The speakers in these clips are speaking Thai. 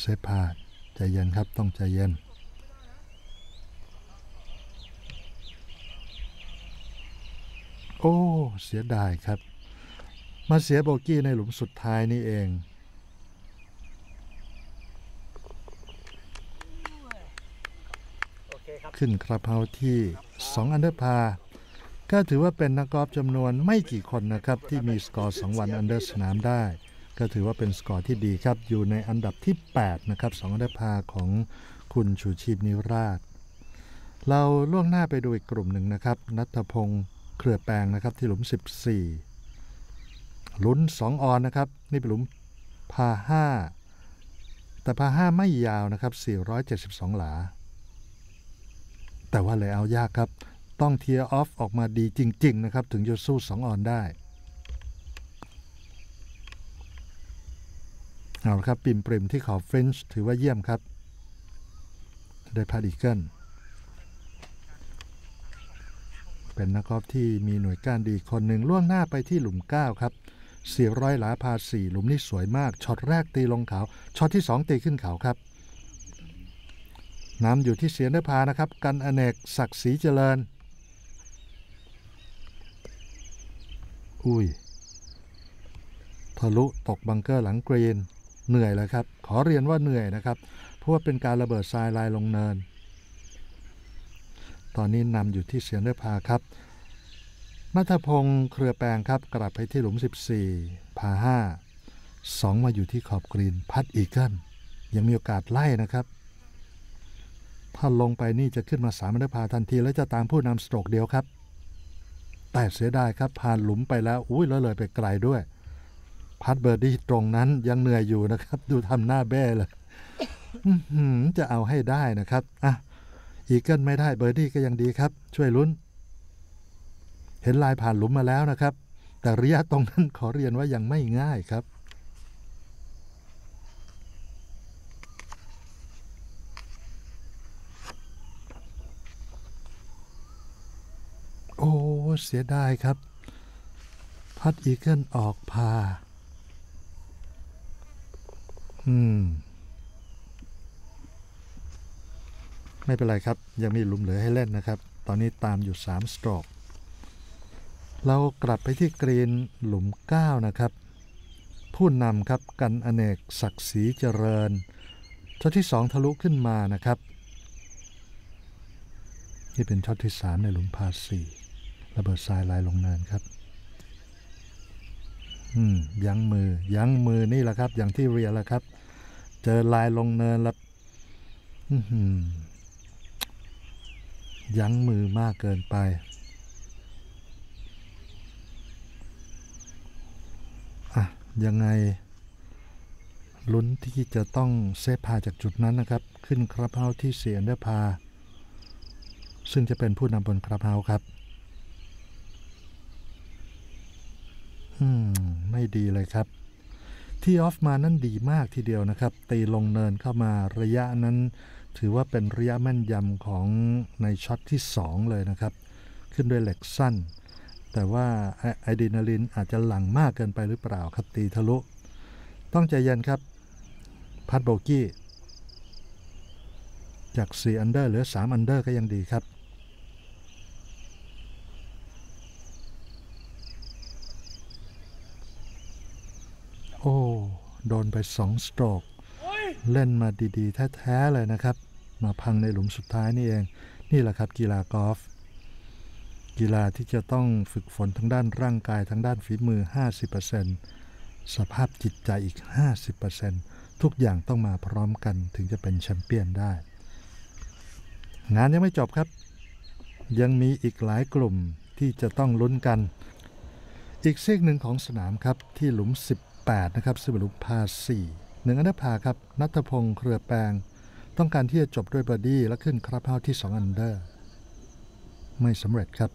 เซฟพาใจเย็นครับต้องใจเย็นโอ้เสียดายครับ มาเสียโบกี้ในหลุมสุดท้ายนี่เองโอเคครับขึ้นคลับเฮาส์ที่ 2 อันเดอร์พา ก็ถือว่าเป็นนักกอล์ฟจำนวนไม่กี่คนนะครับ ที่มีสกอร์ 2 วันอันเดอร์สนามได้ ก็ถือว่าเป็นสกอร์ที่ดีครับ อยู่ในอันดับที่ 8 นะครับ2อันดอร์พาของคุณชูชีพนิราช เราล่วงหน้าไปดูอีกกลุ่มหนึ่งนะครับ นัทพงศ์เครือแปลงนะครับที่หลุม 14 ลุ้น 2 ออนนะครับ นี่เป็นหลุมพา 5 แต่พา 5 ไม่ยาวนะครับ 472 หลา แต่ว่าเลยเอายากครับ ต้องเทียร์ออฟออกมาดีจริง ๆ นะครับ ถึงจะสู้ 2 ออนได้ เอาละครับปิมปริมที่ขอเฟรนช์ถือว่าเยี่ยมครับ ได้พาดอีเกิลเป็นนักกอล์ฟที่มีหน่วยก้านดีคนหนึ่งล่วงหน้าไปที่หลุม 9 ครับ 400 หลาพา4หลุมนี้สวยมากช็อตแรกตีลงเขาช็อตที่ 2 ตีขึ้นเขาครับน้ำอยู่ที่เสียนได้พานะครับ กันอเนกศักดิ์ศรีเจริญ อุ้ยทะลุตกบังเกอร์หลังกรีน เหนื่อยเลยครับ ขอเรียนว่าเหนื่อยนะครับ เพราะว่าเป็นการระเบิดทรายลายลงเนิน ตอนนี้นำอยู่ที่เสียนได้พาครับนัทพงศ์เครือแปลงครับ กลับไปที่หลุม 14 พา5 2มาอยู่ที่ขอบกรีน พัดอีเกิลยังมีโอกาสไล่นะครับ ถ้าลงไปนี่จะขึ้นมาสามอันดับพาทันที แล้วจะตามผู้นำสโตรกเดียวครับ แต่เสียดายครับผ่านหลุมไปแล้ว อุ้ยแล้วเลยไปไกลด้วย พัดเบอร์ดี้ตรงนั้นยังเหนื่อยอยู่นะครับ ดูทำหน้าแบ้เลยจะเอาให้ได้นะครับอะอีเกิลไม่ได้เบอร์ดี้ก็ยังดีครับ ช่วยลุ้น เห็นลายผ่านหลุมมาแล้วนะครับ แต่ระยะตรงนั้นขอเรียนว่ายังไม่ง่ายครับโอ้เสียดายครับ พัดอีเกิลออกพา อืม ไม่เป็นไรครับ ยังมีหลุมเหลือให้เล่นนะครับ ตอนนี้ตามอยู่ 3 สตรอกเรากลับไปที่กรีนหลุม 9 นะครับ ผู้นำครับกันอเนกศักดิ์ศรีเจริญช็อตที่ 2 ทะลุขึ้นมานะครับ นี่เป็นช็อตที่ 3 ในหลุมพาสี่ระเบิดทรายลายลงเนินครับ อืมยั้งมือยั้งมือนี่แหละครับ อย่างที่เรียนแล้วครับ เจอลายลงเนินแล้วยั้งมือมากเกินไป อะ ยังไง ลุ้นที่จะต้องเซฟพาจากจุดนั้นนะครับ ขึ้นครับเฮาที่เสียนเดอพา ซึ่งจะเป็นผู้นำบนครับเฮาครับ อืม ไม่ดีเลยครับ ที่ออฟมานั่นดีมากทีเดียวนะครับ ตีลงเนินเข้ามาระยะนั้น ถือว่าเป็นระยะแม่นยำของในช็อตที่ 2 เลยนะครับ ขึ้นด้วยเหล็กสั้น แต่ว่าไอดีนาลินอาจจะหลังมากเกินไปหรือเปล่าครับตีทะลุ ต้องใจเย็นครับ พัดโบกี้ จาก 4 อันเดอร์เหลือ 3 อันเดอร์ก็ยังดีครับ โอ้ โดน ไป2สโตรกเล่นมาดีๆ แท้ๆเลยนะครับ มาพังในหลุมสุดท้ายนี่เอง นี่แหละครับกีฬากอล์ฟกีฬาที่จะต้องฝึกฝนทั้งด้านร่างกายทั้งด้านฝีมือ 50%สภาพจิตใจอีก 50%ทุกอย่างต้องมาพร้อมกันถึงจะเป็นแชมเปี้ยนได้ งานยังไม่จบครับ ยังมีอีกหลายกลุ่มที่จะต้องลุ้นกัน อีกซีกหนึ่งของสนามครับที่หลุม 8 นะครับซึ่งเป็นหลุมพา4หนึ่งอันดับพาครับนัทพงศ์เครือแปลง ต้องการที่จะจบด้วยบอดี้และขึ้นครับเฮาที่ 2 อันเดอร์ ไม่สำเร็จครับ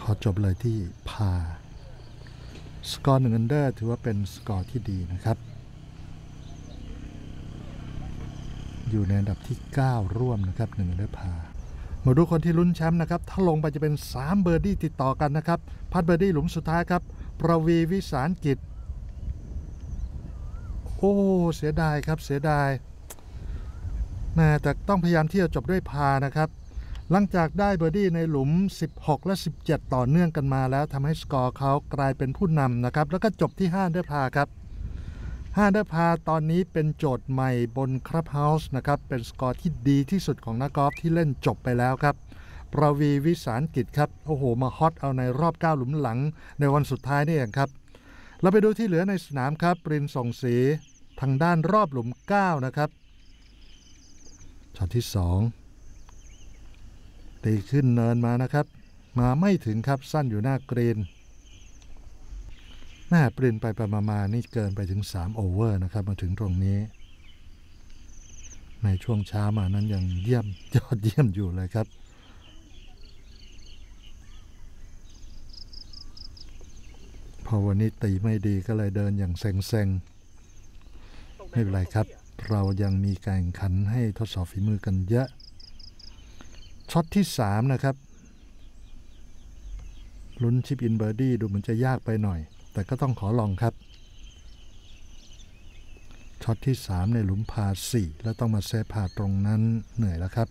ขอจบเลยที่พา สกอร์หนึ่งอันเดอร์ถือว่าเป็นสกอร์ที่ดีนะครับ อยู่ในอันดับที่ 9 ร่วมนะครับหนึ่งอันเดอร์พา มาดูคนที่ลุ้นแชมป์นะครับ ถ้าลงไปจะเป็น 3 เบอร์ดี้ติดต่อกันนะครับ พัดเบอร์ดี้หลุมสุดท้ายครับ ประวีวิสารกิจ โอ้ เสียดายครับ เสียดายแม่แต่ต้องพยายามที่จะจบด้วยพานะครับ หลังจากได้เบอร์ดี้ในหลุม 16 และ 17 ต่อเนื่องกันมาแล้วทำให้สกอร์เขากลายเป็นผู้นำนะครับ แล้วก็จบที่ 5 ด้วยพาครับ 5ด้วยพาตอนนี้เป็นโจทย์ใหม่บนครับเฮาส์นะครับ เป็นสกอร์ที่ดีที่สุดของนักกอล์ฟที่เล่นจบไปแล้วครับ ประวีวิสารกิจครับ โอ้โห มาฮอตเอาในรอบ9หลุมหลัง ในวันสุดท้ายนี่เองครับ เราไปดูที่เหลือในสนามครับ ปรินส่งสีทางด้านรอบหลุม 9 นะครับช็อตที่ 2 ตีขึ้นเนินมานะครับ มาไม่ถึงครับสั้นอยู่หน้ากรีน หน้าปรินไปไปมามานี่เกินไปถึง 3 โอเวอร์นะครับ มาถึงตรงนี้ ในช่วงเช้ามานั้นยังเยี่ยมยอดเยี่ยมอยู่เลยครับ พอวันนี้ตีไม่ดีก็เลยเดินอย่างเซ็งๆ ไม่เป็นไรครับ เรายังมีการแข่งขันให้ทดสอบฝีมือกันเยอะช็อตที่ 3 นะครับลุ้นชิปอินเบอร์ดี้ดูเหมือนจะยากไปหน่อย แต่ก็ต้องขอลองครับ ช็อตที่ 3 ในหลุมพา4แล้วต้องมาเซฟพาตรงนั้นเหนื่อยแล้วครับ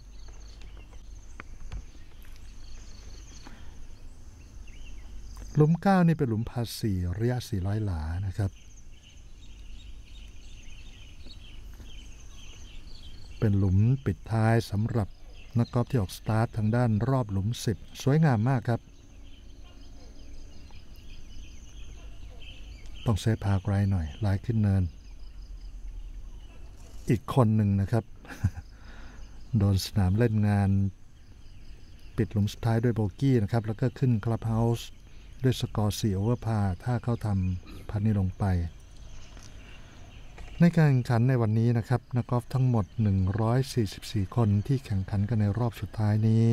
หลุม 9 นี่เป็นหลุมพาสี่ระยะ 400 หลานะครับ เป็นหลุมปิดท้ายสำหรับนักกอล์ฟที่ออกสตาร์ททางด้านรอบหลุม 10 สวยงามมากครับ ต้องเซฟพาไกลหน่อยลายขึ้นเนิน อีกคนหนึ่งนะครับ โดนสนามเล่นงาน ปิดหลุมสุดท้ายด้วยโบกี้นะครับ แล้วก็ขึ้นคลับเฮาส์ด้วยสกอร์4โอเวอร์พาถ้าเขาทำพันนี้ลงไป ในการแข่งขันในวันนี้นะครับ นักกอล์ฟทั้งหมด 144 คนที่แข่งขันกันในรอบสุดท้ายนี้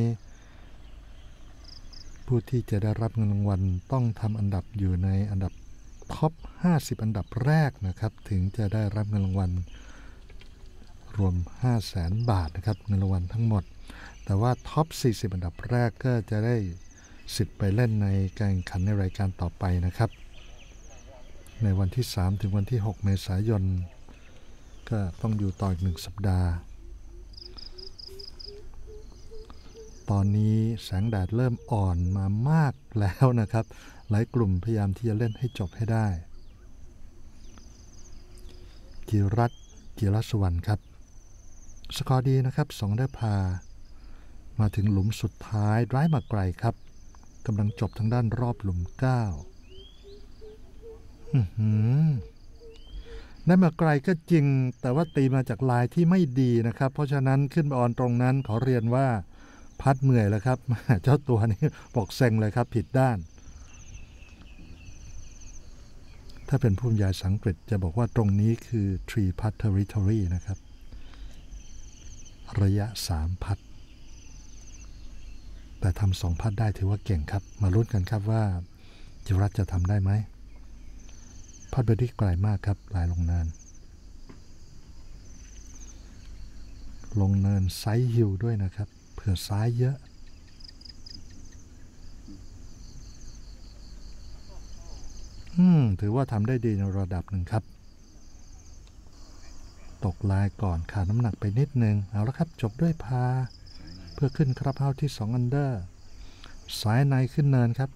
ผู้ที่จะได้รับเงินรางวัลต้องทำอันดับอยู่ในอันดับ ท็อป 50 อันดับแรกนะครับ ถึงจะได้รับเงินรางวัลรวม 5 0 0แสนบาทนะครับเงินรางวัลทั้งหมด แต่ว่าท็อป 40 อันดับแรกก็จะได้สิทธิ์ไปเล่นในการแข่งขันในรายการต่อไปนะครับ ในวันที่ 3 ถึงวันที่ 6 เมษายน ก็ต้องอยู่ต่ออีกหนึ่งสัปดาห์ ตอนนี้แสงแดดเริ่มอ่อนมามากแล้วนะครับ หลายกลุ่มพยายามที่จะเล่นให้จบให้ได้จิรัตน์จิรสุวรรณครับ สกอร์ดีนะครับสองได้พา มาถึงหลุมสุดท้ายร้ายมาไกลครับกำลังจบทางด้านรอบหลุมเก้าได้มาไกลก็จริง แต่ว่าตีมาจากลายที่ไม่ดีนะครับ เพราะฉะนั้นขึ้นออนตรงนั้นขอเรียนว่าพัดเมื่อยแล้วครับเจ้าตัวนี้บอกเซ็งเลยครับ ผิดด้าน ถ้าเป็นผู้บรรยายสังกฤษจะบอกว่าตรงนี้คือ tree putt territory นะครับ ระยะ 3 พัดแต่ทำสองพัดได้ถือว่าเก่งครับ มาลุ้นกันครับว่าจิรัตจะทำได้ไหมพัดเบอร์ดี้ไกลมากครับลายลงเนิน ลงเนินไซด์ฮิลด้วยนะครับ เผื่อซ้ายเยอะ อืม ถือว่าทำได้ดีในระดับหนึ่งครับ ตกลายก่อนขาดน้ำหนักไปนิดนึง เอาละครับ จบด้วยพา เพื่อขึ้นครับเฮาที่ 2 อันเดอร์ สายในขึ้นเนินครับ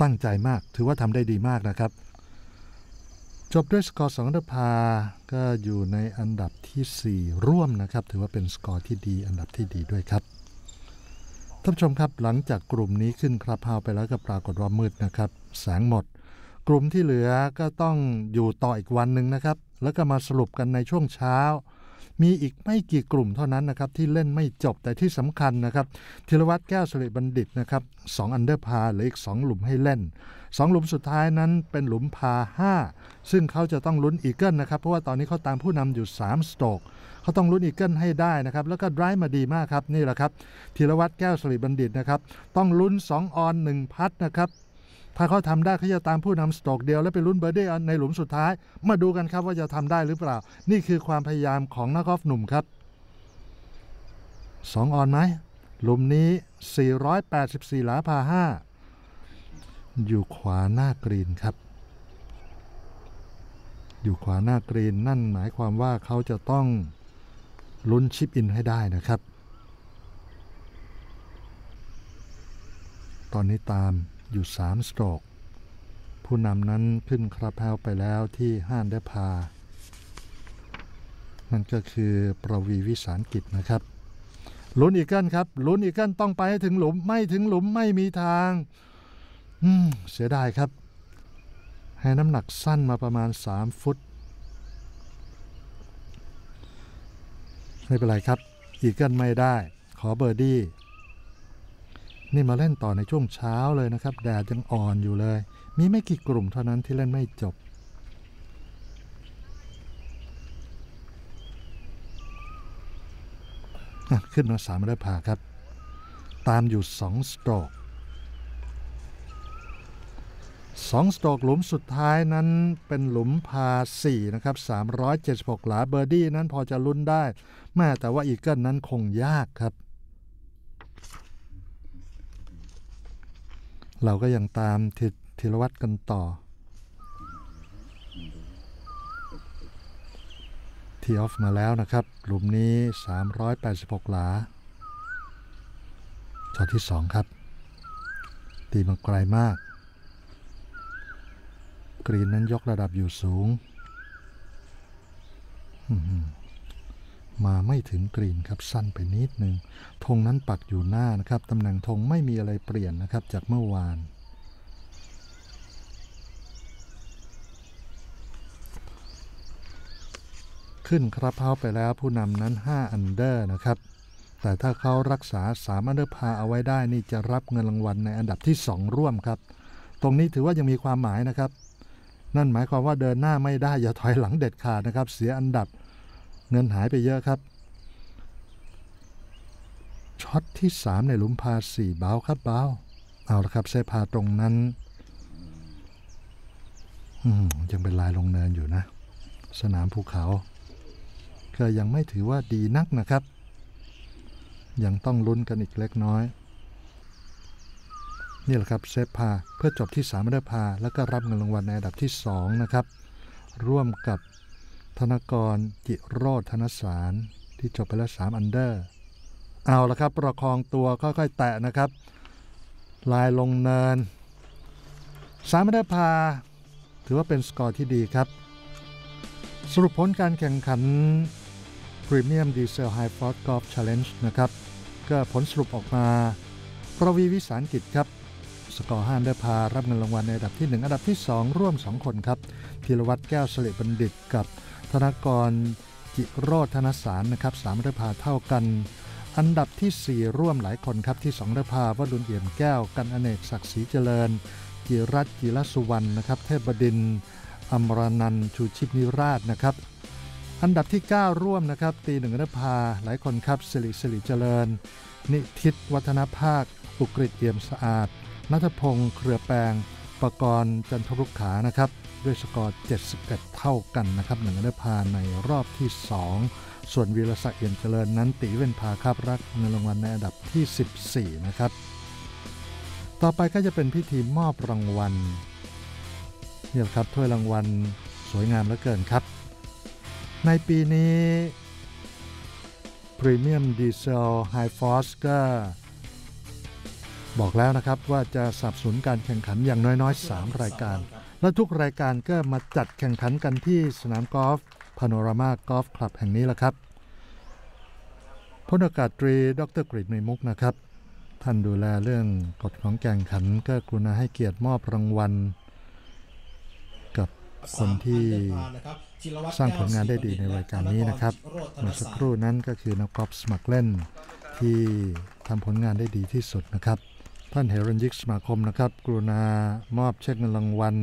ตั้งใจมาก ถือว่าทำได้ดีมากนะครับ จบด้วยสกอร์สอันดอร์พา ก็อยู่ในอันดับทีสี่ 4 ร่วมนะครับ ถือว่าเป็นสกอร์ที่ดี อันดับที่ดีด้วยครับท่านผู้ชมครับหลังจากกลุ่มนี้ขึ้นครับพาวไปแล้วก็ปรากฏว่ามืดนะครับ แสงหมด กลุ่มที่เหลือก็ต้องอยู่ต่ออีกวันหนึ่งนะครับ แล้วก็มาสรุปกันในช่วงเช้า มีอีกไม่กี่กลุ่มเท่านั้นนะครับที่เล่นไม่จบแต่ที่สำคัญนะครับธีรวัตรแก้วสิริบัณฑิตนะครับ2อันเดอร์พาหลืออีก 2 หลุมให้เล่น 2 หลุมสุดท้ายนั้นเป็นหลุมพา 5 ซึ่งเขาจะต้องลุ้นอีเกิลนะครับเพราะว่าตอนนี้เขาตามผู้นำอยู่ 3 สโตกเขาต้องลุ้นอีเกิลให้ได้นะครับแล้วก็ไดรฟ์มาดีมากครับนี่แหละครับธีรวัตรแก้วสิริบัณฑิตนะครับต้องลุ้น 2 ออน 1 พัดนะครับ ถ้าเขาทำได้เขาจะตามผู้นำสโตรกเดียว แล้วไปลุ้นเบอร์ดี้ในหลุมสุดท้าย มาดูกันครับว่าจะทำได้หรือเปล่า นี่คือความพยายามของนักกอล์ฟหนุ่มครับสองออนไหมหลุมนี้ 484 หลาพาห้าอยู่ขวาหน้ากรีนครับ อยู่ขวาหน้ากรีนนั่นหมายความว่าเขาจะต้องลุ้นชิปอินให้ได้นะครับ ตอนนี้ตาม อยู่3สโตรก ผู้นำนั้นขึ้นคราบแพลวไปแล้วที่ห้านได้พา นั่นก็คือประวีวิสารกิจนะครับลุ้นอีกกิลครับลุ้นอีกกิลต้องไปให้ถึงหลุม ไม่ถึงหลุมไม่มีทาง อืม เสียดายครับ ให้น้ำหนักสั้นมาประมาณ 3 ฟุต ไม่เป็นไรครับ อีกกิลไม่ได้ ขอเบอร์ดี้ นี่มาเล่นต่อในช่วงเช้าเลยนะครับ แดดยังอ่อนอยู่เลย มีไม่กี่กลุ่มเท่านั้นที่เล่นไม่จบ ขึ้นมาสามได้ผ่าครับ ตามอยู่สองสโตรกสองสโตรกหลุมสุดท้ายนั้นเป็นหลุมพาสี่นะครับ376 หลาเบอร์ดี้นั้นพอจะลุ้นได้ แม่แต่ว่าอีเกิลนั้นคงยากครับ เราก็ยังตามทิธีรวัตรกันต่อ ทีออฟมาแล้วนะครับ หลุมนี้ 386 หลาช็อตที่ 2 ครับ ตีมาไกลมาก กรีนนั้นยกระดับอยู่สูง อื้อหือ มาไม่ถึงกรีนครับสั้นไปนิดนึงธงนั้นปักอยู่หน้านะครับตำแหน่งธงไม่มีอะไรเปลี่ยนนะครับจากเมื่อวานขึ้นครับเ้าไปแล้วผู้นำนั้น 5 อันเดอร์นะครับ แต่ถ้าเขารักษา 3 อันเดอร์พาเอาไว้ได้นี่จะรับเงินรางวัลในอันดับที่ 2 ร่วมครับ ตรงนี้ถือว่ายังมีความหมายนะครับ นั่นหมายความว่าเดินหน้าไม่ได้อย่าถอยหลังเด็ดขาดนะครับ เสียอันดับ เงินหายไปเยอะครับช็อตที่ 3 ในหลุมพาสี่เบาครับเบาเอาละครับเซพาตรงนั้น อืมยังเป็นลายลงเนินอยู่นะ สนามภูเขา ก็ยังไม่ถือว่าดีนักนะครับ ยังต้องลุ้นกันอีกเล็กน้อย นี่แหละครับเซฟพาเพื่อจบที่3ไม่ได้พา แล้วก็รับเงินรางวัลในอันดับที่ 2 นะครับ ร่วมกับ ธนกรจิโรธธนสารที่จบไปแล้ว3อันเดอร์ เอาละครับ ประคองตัวค่อยๆแตะนะครับ ลายลงเนินสามไม่ได้พา ถือว่าเป็นสกอร์ที่ดีครับ สรุปผลการแข่งขัน Premium Diesel High Force Golf Challenge นะครับ ก็ผลสรุปออกมาประวีวิสารกิจครับ สกอร์ห้านได้พารับเงินรางวัลในอันดับที่ 1 อันดับที่ 2 ร่วม 2 คนครับธีรวัตรแก้วสลิบัณฑิตกับ ธนกรจิโรธนสารนะครับสามได้พาเท่ากัน อันดับที่ 4 ร่วมหลายคนครับที่2ได้พาวรุณเอี่ยมแก้ว กันอเนกศักดิ์ศรีเจริญ จิรัตจิรสุวรรณนะครับ เทพบดินอมรนันชูชิพนิราชนะครับ อันดับที่ 9 ร่วมนะครับตีหนึ่งนภาหลายคนครับสิริสิริเจริญ นิทิตวัฒนภาค อุกฤษเอี่ยมสะอาดนัทพงศ์เครือแปง ประกรณ์จันทรุกขานะครับ ด้วยสกอร์ 71 เท่ากันนะครับหนึ่งนภาในรอบที่ 2 ส่วนวีรศักดิ์เอี่ยมเจริญนั้นตีเว้นพาคับรักเงินรางวัลในอันดับที่ 14 นะครับ ต่อไปก็จะเป็นพิธีมอบรางวัลเนี่ยครับถ้วยรางวัลสวยงามเหลือเกินครับ ในปีนี้ Premium Diesel High Force ก็ บอกแล้วนะครับว่าจะสนับสนุนการแข่งขันอย่างน้อยๆ 3 รายการ และทุกรายการก็มาจัดแข่งขันกันที่สนามกอล์ฟพาโนรามากอล์ฟคลับแห่งนี้แหละครับพลอากาศตรีดรกฤษในมุกนะครับ ท่านดูแลเรื่องกฎของแข่งขันก็กรุณาให้เกียรติมอบรางวัล กับคนที่สร้างผลงานได้ดีในรายการนี้นะครับเมื่อสักครู่นั้นก็คือนักกอล์ฟสมัครเล่นที่ทำผลงานได้ดีที่สุดนะครับ ท่านเฮรัญยิกสมาคมนะครับ กรุณามอบเช็คเงินรางวัล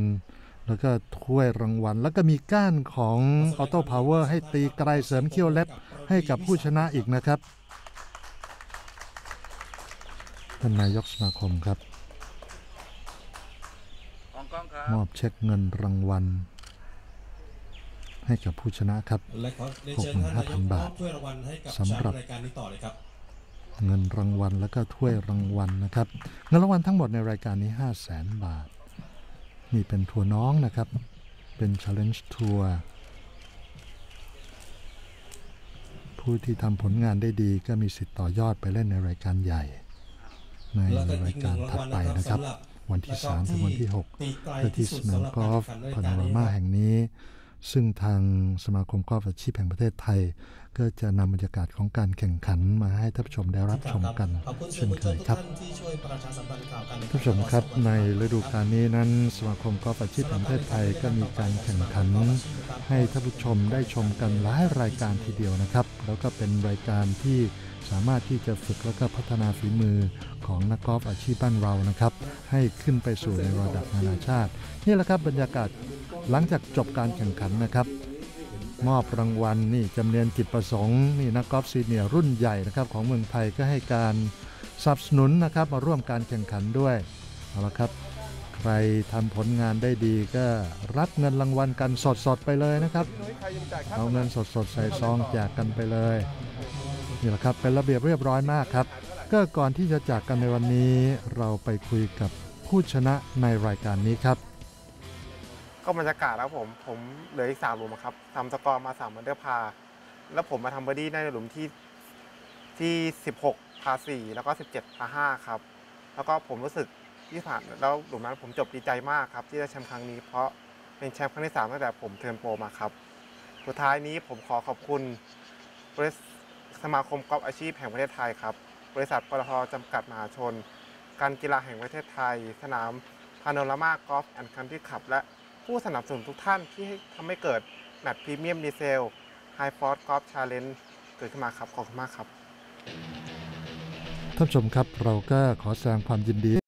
แล้วก็ถ้วยรางวัล แล้วก็มีก้านของออโต้พาวเวอร์ให้ตีไกลเสริมเขี้ยวเล็บให้กับผู้ชนะอีกนะครับ ท่านนายกสมาคมครับ มอบเช็คเงินรางวัล ให้กับผู้ชนะครับและขอเรียนเชิญท่านนายก65,000มบาอทบถ้วยรางวัลให้กับสำแชมหรับป์รายการนี้ต่อเลยครับ เงินรางวัลแล้วก็ถ้วยรางวัลนะครับ เงินรางวัลทั้งหมดในรายการนี้ 5 0 0แสนบาท นี่เป็นทัวร์น้องนะครับ เป็น Challenge ทัวร์ผู้ที่ทำผลงานได้ดีก็มีสิทธิ์ต่อยอดไปเล่นในรายการใหญ่ ในรายการถัดไปนะครับ วันที่ 3 ถึงวันที่6กเพื่อที่ที่สนามกอล์ฟพานารานี้มาแห่งนี้ ซึ่งทางสมาคมกอล์ฟอาชีพแห่งประเทศไทย ก็จะนำบรรยากาศของการแข่งขันมาให้ท่านผู้ชมได้รับชมกันขอบคุณสื่เช่อนมวลเคชนยทุกครับท่านที่ช่วยประชาสัมพันธ์ข่าวการแข่งขัท่านผู้ชมครับตลอดสองในวันฤดูกาลนี้นั้นสมาคมกอล์ฟอาชีพแห่งประเทศไทยก็มีการแข่งขัน ให้ท่านผู้ชมได้ชมกันหลายรายการทีเดียวนะครับ แล้วก็เป็นรายการที่สามารถที่จะฝึกแล้วก็พัฒนาฝีมือของนักกอล์ฟอาชีพบ้านเรานะครับ ให้ขึ้นไปสู่ในระดับนานาชาติ นี่แหละครับบรรยากาศหลังจากจบการแข่งขันนะครับ มอบรางวัลนี่จำเนียนจิตประสงค์นี่นักกอล์ฟซีเนียร์รุ่นใหญ่นะครับของเมืองไทยก็ให้การสนับสนุนนะครับมาร่วมการแข่งขันด้วยเอาละครับ ใครทำผลงานได้ดีก็รับเงินรางวัลกันสดๆไปเลยนะครับ เอาเงินสดๆใส่ซองแจกกันไปเลยนี่แหละครับเป็นระเบียบเรียบร้อยมากครับ ก็ก่อนที่จะจากกันในวันนี้เราไปคุยกับผู้ชนะในรายการนี้ครับ ก็บรรยากาศแล้วผมผมเหลืออีกสามหลุมครับทำสกอร์มาสามวันเดอร์พา แล้วผมมาทำเบอร์ดี้ในหลุมที่ที่สิบหกพาสี่แล้วก็สิบเจ็ดพาห้าครับ แล้วก็ผมรู้สึกที่ผ่านแล้วหลุมนั้นผมจบดีใจมากครับ ที่ได้แชมป์ครั้งนี้เพราะเป็นแชมป์ครั้งที่สามตั้งแต่ผมเทิร์นโปรมาครับ สุดท้ายนี้ผมขอขอบคุณบริษัทสมาคมกอล์ฟอาชีพแห่งประเทศไทยครับ บริษัทปตทจำกัดมหาชน การกีฬาแห่งประเทศไทย สนามพาโนรามากอล์ฟแอนด์คันทรีคลับและ ผู้สนับสนุนทุกท่านที่ทำให้เกิดแมตช์พรีเมียมดีเซลไฮฟอร์ดกอล์ฟชาเลนจ์เกิดขึ้นมาครับ ขอบคุณมากครับ ท่านผู้ชมครับเราก็ขอแสดงความยินดี